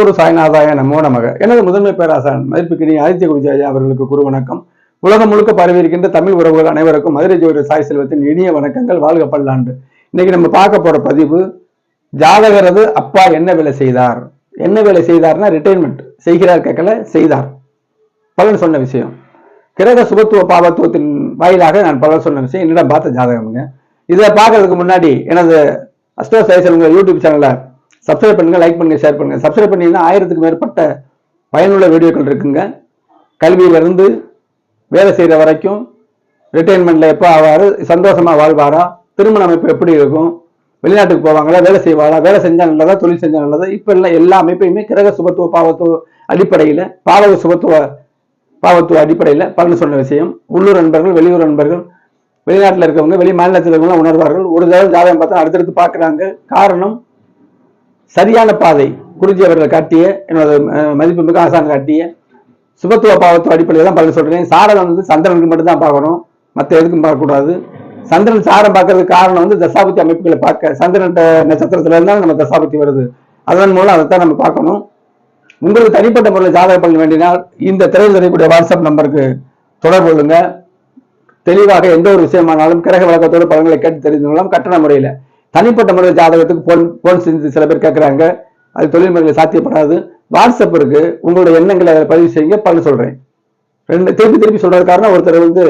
ஒரு சாய்நாதாய நமோ நமக. எனது முதன்மை பேராசான் மதிப்புக்கினி ஆதித்ய குருஜாயா அவர்களுக்கு குரு வணக்கம் உலகம் முழுக்க பரவி இருக்கின்ற தமிழ் உறவுகள் அனைவருக்கும் மதுரை ஜோதி சாய் செல்வத்தின் இனிய வணக்கங்கள் வாழ்க பல்லாண்டு. இன்னைக்கு நம்ம பார்க்க போற பதிவு ஜாதகரது அப்பா என்ன வேலை செய்தார்? என்ன வேலை செய்தார்னா ரிட்டைர்மெண்ட் செய்கிறார் கேட்கல செய்தார். பலன் சொன்ன விஷயம். கிரக சுபத்துவ பாவத்துவத்தின் வாயிலாக நான் பலன் சொன்ன விஷயம். என்னிடம் பார்த்த ஜாதகம்ங்க. இதை பார்க்கறதுக்கு முன்னாடி எனது அஸ்டோ செல்வங்க யூடியூப் சேனலை சப்ஸ்கிரைப் பண்ணுங்கள் லைக் பண்ணுங்கள் ஷேர் பண்ணுங்கள் சப்ஸ்கிரைப் பண்ணிங்கன்னா ஆயிரத்துக்கு மேற்பட்ட பயனுள்ள வீடியோக்கள் இருக்குங்க. கல்வியிலிருந்து வேலை செய்கிற வரைக்கும் ரிட்டைர்மெண்ட்டில் எப்போ ஆவார் சந்தோஷமாக வாழ்வாரா திருமண அமைப்பு எப்படி இருக்கும் வெளிநாட்டுக்கு போவாங்களா வேலை செய்வாரா வேலை செஞ்சால் நல்லதா தொழில் செஞ்சால் நல்லதா இப்போ எல்லாம் எல்லா அமைப்பையுமே கிரக சுபத்துவ பாவத்துவ அடிப்படையில் பாவக சுபத்துவ பாவத்துவ அடிப்படையில் பலன் சொன்ன விஷயம். உள்ளூர் நண்பர்கள் வெளியூர் நண்பர்கள் வெளிநாட்டில் இருக்கவங்க வெளி மாநிலத்தில் இருக்கவங்க உணர்வார்கள். ஒரு தடவை ஜாதகம் பார்த்தா அடுத்தடுத்து பார்க்குறாங்க. காரணம் சரியான பாதை குருஜி அவர்கள் காட்டிய என்னோட மதிப்பு மதிப்புமிக்க ஆசான் காட்டிய சுபத்துவ பாவத்துவ அடிப்படையில் தான் பலன் சொல்றேன். சாரம் வந்து சந்திரனுக்கு மட்டும்தான் பார்க்கணும். மற்ற எதுக்கும் பார்க்கக்கூடாது. சந்திரன் சாரம் பார்க்கறதுக்கு காரணம் வந்து தசாபதி அமைப்புகளை பார்க்க சந்திரன் நட்சத்திரத்துல இருந்தாலும் நம்ம தசாபதி வருது. அதன் மூலம் அதைத்தான் நம்ம பார்க்கணும். உங்களுக்கு தனிப்பட்ட முறையில் ஜாதகம் பண்ண வேண்டினால் இந்த திரையில் தெரியக்கூடிய வாட்ஸ்அப் நம்பருக்கு தொடர்பு கொள்ளுங்க. தெளிவாக எந்த ஒரு விஷயமானாலும் கிரக வழக்கத்தோடு பலன்களை கேட்டு தெரிந்து கொள்ளலாம். கட்டண முறையில். தனிப்பட்ட முறையில் ஜாதகத்துக்கு போன் போன் செஞ்சு சில பேர் கேட்குறாங்க அது தொழில் முறையில் சாத்தியப்படாது. வாட்ஸ்அப் இருக்கு. உங்களுடைய எண்ணங்களை அதில் பதிவு செய்யுங்க பலன் சொல்றேன். ரெண்டு திருப்பி திருப்பி சொல்றது காரணம் ஒருத்தர் வந்து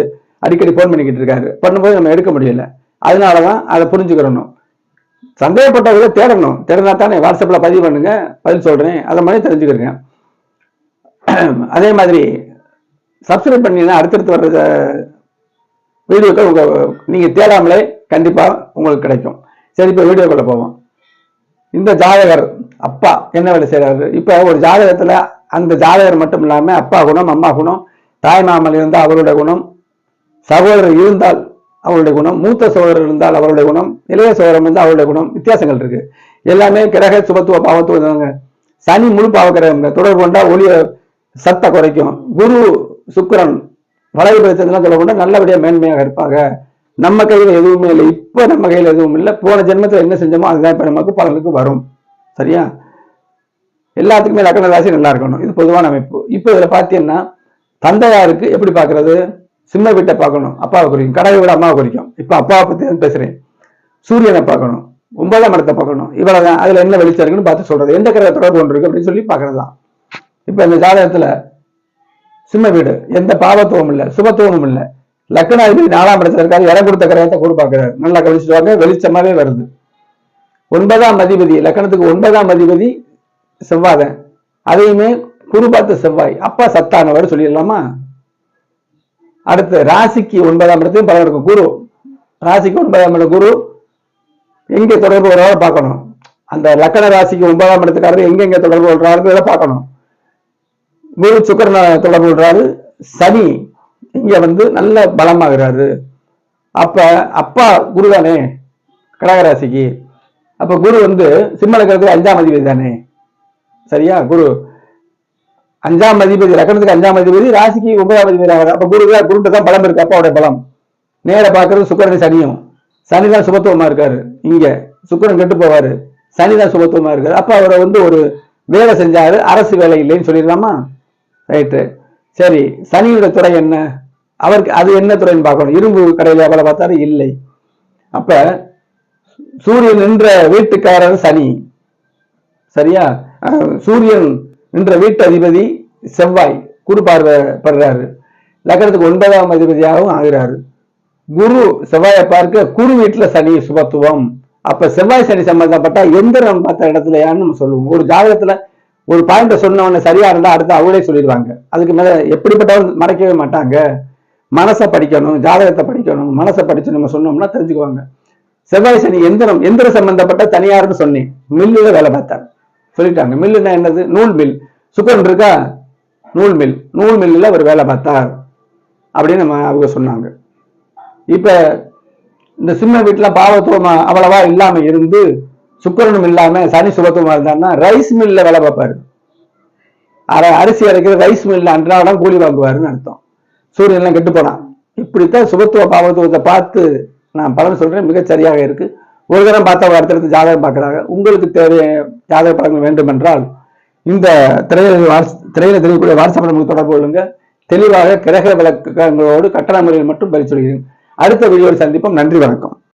அடிக்கடி ஃபோன் பண்ணிக்கிட்டு இருக்காரு. பண்ணும்போது நம்ம எடுக்க முடியல. அதனால தான் அதை புரிஞ்சுக்கிறணும். சந்தேகப்பட்டவர்களை தேடணும். தேடினா தானே வாட்ஸ்அப்பில் பதிவு பண்ணுங்க பதில் சொல்கிறேன் அதை மாதிரி தெரிஞ்சுக்கிறேங்க அதே மாதிரி சப்ஸ்கிரைப் பண்ணீங்கன்னா அடுத்தடுத்து வர்ற வீடியோக்கள் உங்கள் நீங்கள் தேடாமலே கண்டிப்பாக உங்களுக்கு கிடைக்கும். சரி இப்போ வீடியோக்குள்ள போவோம். இந்த ஜாதகர் அப்பா என்ன வேலை செய்கிறாரு இப்போ ஒரு ஜாதகத்தில் அந்த ஜாதகர் மட்டும் இல்லாமல் அப்பா குணம் அம்மா குணம் தாய் மாமல் இருந்தால் அவருடைய குணம் சகோதரர் இருந்தால் அவருடைய குணம் மூத்த சகோதரர் இருந்தால் அவருடைய குணம் இளைய சகோதரர் இருந்தால் அவருடைய குணம் வித்தியாசங்கள் இருக்கு. எல்லாமே கிரக சுபத்துவ பாவத்துவங்க சனி முழு பாவக்கிரகங்க. தொடர்பு கொண்டா ஒளிய சத்த குறைக்கும். குரு சுக்கரன் வளைவு பிரச்சனை சொல்ல கொண்டா நல்லபடியாக மேன்மையாக இருப்பாங்க. நம்ம கையில எதுவுமே இல்லை. இப்போ நம்ம கையில எதுவும் இல்லை. போன ஜென்மத்தில் என்ன செஞ்சோமோ அதுதான் இப்போ நமக்கு பலனுக்கு வரும். சரியா? எல்லாத்துக்குமே லக்ன ராசி நல்லா இருக்கணும். இது பொதுவான அமைப்பு. இப்போ இதில் பார்த்தீங்கன்னா தந்தையாருக்கு எப்படி பார்க்கறது? சிம்ம வீட்டை பார்க்கணும். அப்பாவை குறிக்கும். கடவை விட அம்மாவை குறிக்கும். இப்போ அப்பாவை பத்தி தான் பேசுறேன். சூரியனை பார்க்கணும். ஒன்பதாம் இடத்தை பார்க்கணும். இவ்வளவுதான். அதில் என்ன வெளிச்சம் இருக்குன்னு பார்த்து சொல்றது. எந்த கிரக தொடர்பு ஒன்று இருக்கு அப்படின்னு சொல்லி பார்க்கறது தான் இப்போ இந்த ஜாதகத்தில் சிம்ம வீடு. எந்த பாவத்துவம் இல்லை. சுபத்துவமும் இல்லை. லக்னாதிபதி நாலாம் இடத்துல இருக்காரு இடம் கொடுத்த கிரகத்தை கூட பார்க்கிறாரு. நல்லா கவனிச்சுட்டு வெளிச்சமாவே வருது. ஒன்பதாம் அதிபதி லக்கணத்துக்கு ஒன்பதாம் அதிபதி செவ்வாதன். அதையுமே குரு பார்த்த செவ்வாய் அப்பா சத்தானவர் சொல்லிடலாமா? அடுத்து ராசிக்கு ஒன்பதாம் இடத்தையும் பலன் இருக்கும். குரு ராசிக்கு ஒன்பதாம் இடம் குரு. எங்க தொடர்பு வருவாரோ பார்க்கணும். அந்த லக்கண ராசிக்கு ஒன்பதாம் இடத்துக்காரர் எங்க எங்க தொடர்பு இதை பார்க்கணும். குரு சுக்கரனை தொடர்பு கொள்றாரு. சனி இங்கே வந்து நல்ல பலமாகிறாரு. அப்ப அப்பா குரு தானே கடகராசிக்கு. அப்ப குரு வந்து சிம்மலக்கிறதுக்கு அஞ்சாம் அதிபதி தானே? சரியா? குரு. அஞ்சாம் அதிபதி லக்கணத்துக்கு அஞ்சாம் அதிபதி ராசிக்கு ஒன்பதாம் அதிபதி ஆகிறார். அப்போ குரு குருட்ட தான் பலம் இருக்கு அப்பாவுடைய பலம். நேர பார்க்கறது சுக்கரன் சனியும். சனி தான் சுபத்துவமா இருக்காரு. இங்கே சுக்கரன் கெட்டு போவாரு. சனி தான் சுபத்துவமா இருக்காரு. அப்போ அவரை வந்து ஒரு வேலை செஞ்சாரு. அரசு வேலை இல்லைன்னு சொல்லிடலாமா? ரைட்டு சரி சனியோட துறை என்ன? அவருக்கு அது என்ன துறைன்னு பார்க்கணும். இரும்பு கடையில எவ்வளோ பார்த்தாரு இல்லை. அப்ப சூரியன் நின்ற வீட்டுக்காரர் சனி. சரியா? சூரியன் நின்ற வீட்டு அதிபதி செவ்வாய் குரு பார்வை படுறாரு லக்கணத்துக்கு ஒன்பதாம் அதிபதியாகவும் ஆகிறாரு. குரு செவ்வாயை பார்க்க குரு வீட்டுல சனி சுபத்துவம். அப்ப செவ்வாய் சனி சம்பந்தப்பட்ட எந்திரம் பார்த்த இடத்துல யாருன்னு நம்ம சொல்லுவோம். ஒரு ஜாதகத்துல ஒரு பாயிண்ட சொன்னவன சரியா இருந்தா அடுத்து அவங்களே சொல்லிடுவாங்க. அதுக்கு மேல எப்படிப்பட்டவன் மறைக்கவே மாட்டாங்க. மனசை படிக்கணும் ஜாதகத்தை படிக்கணும் மனசை படிச்சு நம்ம சொன்னோம்னா தெரிஞ்சுக்குவாங்க. செவ்வாய் சனி எந்திரம் எந்திர சம்பந்தப்பட்ட தனியார்னு சொன்னேன். மில்லுல வேலை பார்த்தார். சொல்லிட்டாங்க. மில்லுன்னா என்னது? நூல் மில். சுக்கரன் இருக்கா? நூல் மில். நூல் மில்லுல அவர் வேலை பார்த்தார். அப்படின்னு நம்ம அவங்க சொன்னாங்க. இப்ப இந்த சிம்ம வீட்டுல பாவத்துவமா அவ்வளவா இல்லாம இருந்து சுக்கரனும் இல்லாமல் சனி சுபத்துவமா இருந்தாருன்னா ரைஸ் மில்ல வேலை பார்ப்பாரு. அரை அரிசி அரைக்கிற ரைஸ் மில்லில் அன்றாடம் கூலி வாங்குவாருன்னு அர்த்தம். சூரியன்லாம் கெட்டு போனான் இப்படித்தான் சுபத்துவ பாவத்துவத்தை பார்த்து நான் பலன் சொல்றேன். மிகச் சரியாக இருக்கு. ஒரு தரம் பார்த்தா அடுத்தடுத்து ஜாதகம் பார்க்குறாங்க. உங்களுக்கு தேவைய ஜாதக படங்கள் வேண்டும் என்றால் இந்த திரையில திரையில தெரியக்கூடிய வாட்ஸ்அப் நமக்கு தொடர்பு கொள்ளுங்க. தெளிவாக கிரக விளக்கங்களோடு கட்டண முறையில் மட்டும் பரிசீலிக்கிறேன். அடுத்த வீடியோவில் சந்திப்போம். நன்றி வணக்கம்.